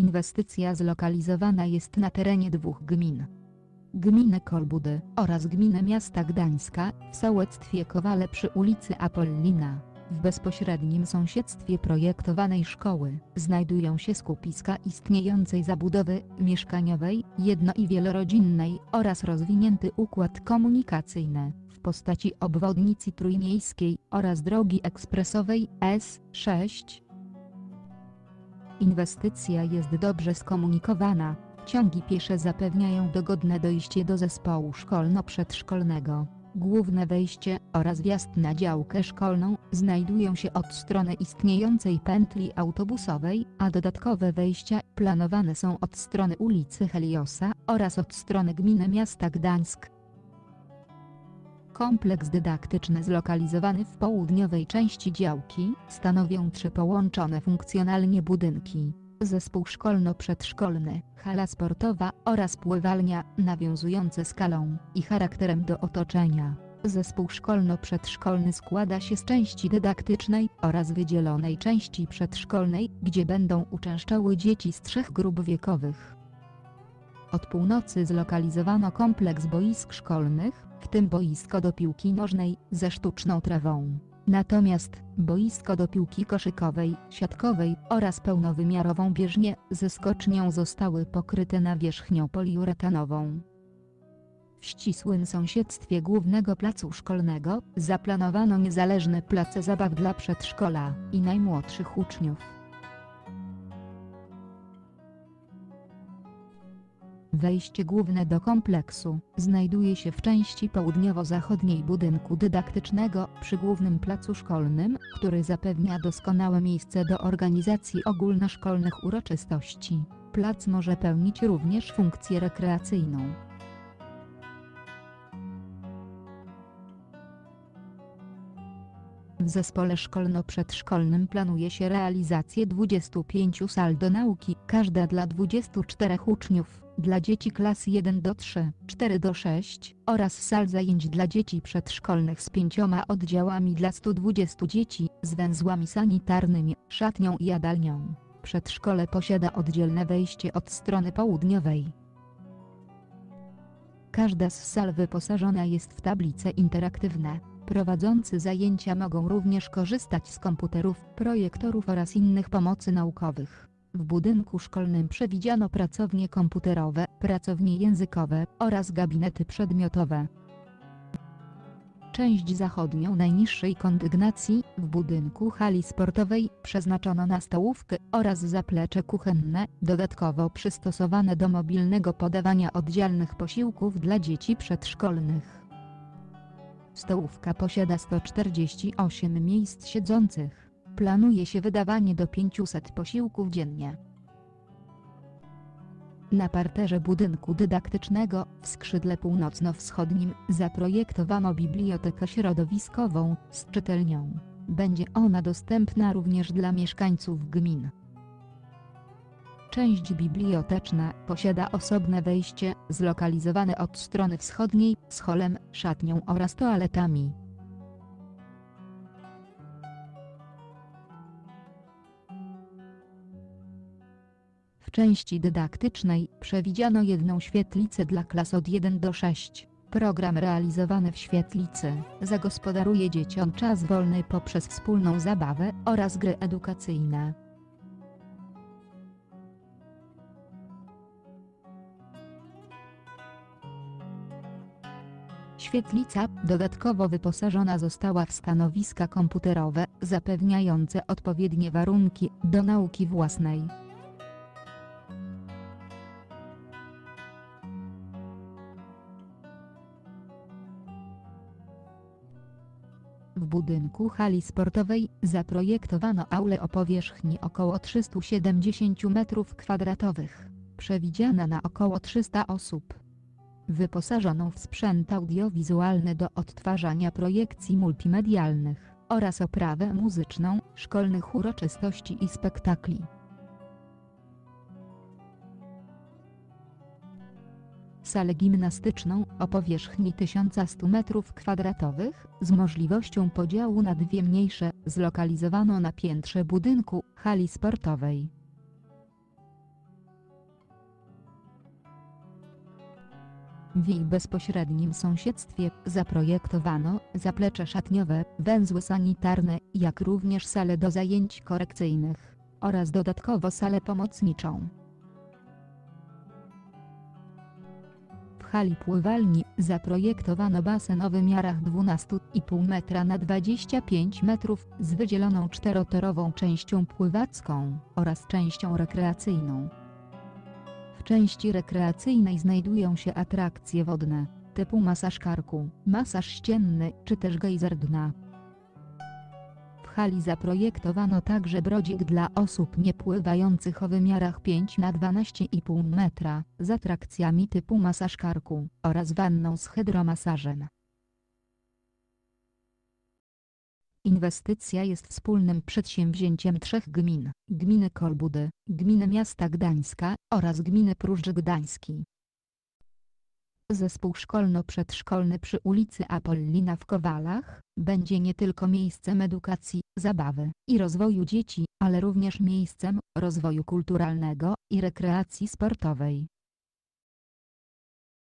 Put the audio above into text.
Inwestycja zlokalizowana jest na terenie dwóch gmin. Gminy Kolbudy oraz gminy miasta Gdańska w sołectwie Kowale przy ulicy Apollina. W bezpośrednim sąsiedztwie projektowanej szkoły znajdują się skupiska istniejącej zabudowy mieszkaniowej, jedno- i wielorodzinnej oraz rozwinięty układ komunikacyjny w postaci obwodnicy trójmiejskiej oraz drogi ekspresowej S6. Inwestycja jest dobrze skomunikowana. Ciągi piesze zapewniają dogodne dojście do zespołu szkolno-przedszkolnego. Główne wejście oraz wjazd na działkę szkolną znajdują się od strony istniejącej pętli autobusowej, a dodatkowe wejścia planowane są od strony ulicy Heliosa oraz od strony gminy miasta Gdańsk. Kompleks dydaktyczny zlokalizowany w południowej części działki stanowią trzy połączone funkcjonalnie budynki. Zespół szkolno-przedszkolny, hala sportowa oraz pływalnia nawiązujące skalą i charakterem do otoczenia. Zespół szkolno-przedszkolny składa się z części dydaktycznej oraz wydzielonej części przedszkolnej, gdzie będą uczęszczały dzieci z trzech grup wiekowych. Od północy zlokalizowano kompleks boisk szkolnych, w tym boisko do piłki nożnej ze sztuczną trawą. Natomiast boisko do piłki koszykowej, siatkowej oraz pełnowymiarową bieżnię ze skocznią zostały pokryte nawierzchnią poliuretanową. W ścisłym sąsiedztwie głównego placu szkolnego zaplanowano niezależny plac zabaw dla przedszkola i najmłodszych uczniów. Wejście główne do kompleksu znajduje się w części południowo-zachodniej budynku dydaktycznego przy głównym placu szkolnym, który zapewnia doskonałe miejsce do organizacji ogólnoszkolnych uroczystości. Plac może pełnić również funkcję rekreacyjną. W zespole szkolno-przedszkolnym planuje się realizację 25 sal do nauki, każda dla 24 uczniów, dla dzieci klas 1 do 3, 4 do 6 oraz sal zajęć dla dzieci przedszkolnych z pięcioma oddziałami dla 120 dzieci, z węzłami sanitarnymi, szatnią i jadalnią. Przedszkole posiada oddzielne wejście od strony południowej. Każda z sal wyposażona jest w tablice interaktywne. Prowadzący zajęcia mogą również korzystać z komputerów, projektorów oraz innych pomocy naukowych. W budynku szkolnym przewidziano pracownie komputerowe, pracownie językowe oraz gabinety przedmiotowe. Część zachodnią najniższej kondygnacji, w budynku hali sportowej, przeznaczono na stołówkę oraz zaplecze kuchenne, dodatkowo przystosowane do mobilnego podawania oddzielnych posiłków dla dzieci przedszkolnych. Stołówka posiada 148 miejsc siedzących. Planuje się wydawanie do 500 posiłków dziennie. Na parterze budynku dydaktycznego, w skrzydle północno-wschodnim, zaprojektowano bibliotekę środowiskową, z czytelnią. Będzie ona dostępna również dla mieszkańców gmin. Część biblioteczna posiada osobne wejście, zlokalizowane od strony wschodniej, z holem, szatnią oraz toaletami. W części dydaktycznej przewidziano jedną świetlicę dla klas od 1 do 6. Program realizowany w świetlicy zagospodaruje dzieciom czas wolny poprzez wspólną zabawę oraz gry edukacyjne. Świetlica dodatkowo wyposażona została w stanowiska komputerowe, zapewniające odpowiednie warunki do nauki własnej. W budynku hali sportowej zaprojektowano aulę o powierzchni około 370 m2, przewidziana na około 300 osób. Wyposażoną w sprzęt audiowizualny do odtwarzania projekcji multimedialnych oraz oprawę muzyczną, szkolnych uroczystości i spektakli. salę gimnastyczną o powierzchni 1100 m2 z możliwością podziału na dwie mniejsze zlokalizowano na piętrze budynku hali sportowej. W jej bezpośrednim sąsiedztwie zaprojektowano zaplecze szatniowe, węzły sanitarne, jak również salę do zajęć korekcyjnych oraz dodatkowo salę pomocniczą. W hali pływalni zaprojektowano basen o wymiarach 12,5 metra na 25 metrów z wydzieloną czterotorową częścią pływacką oraz częścią rekreacyjną. W części rekreacyjnej znajdują się atrakcje wodne, typu masaż karku, masaż ścienny czy też gejzer dna. W hali zaprojektowano także brodzik dla osób niepływających o wymiarach 5 na 12,5 metra, z atrakcjami typu masaż karku oraz wanną z hydromasażem. Inwestycja jest wspólnym przedsięwzięciem trzech gmin, gminy Kolbudy, gminy miasta Gdańska oraz gminy Próżdż Gdański. Zespół szkolno-przedszkolny przy ulicy Apollina w Kowalach będzie nie tylko miejscem edukacji, zabawy i rozwoju dzieci, ale również miejscem rozwoju kulturalnego i rekreacji sportowej.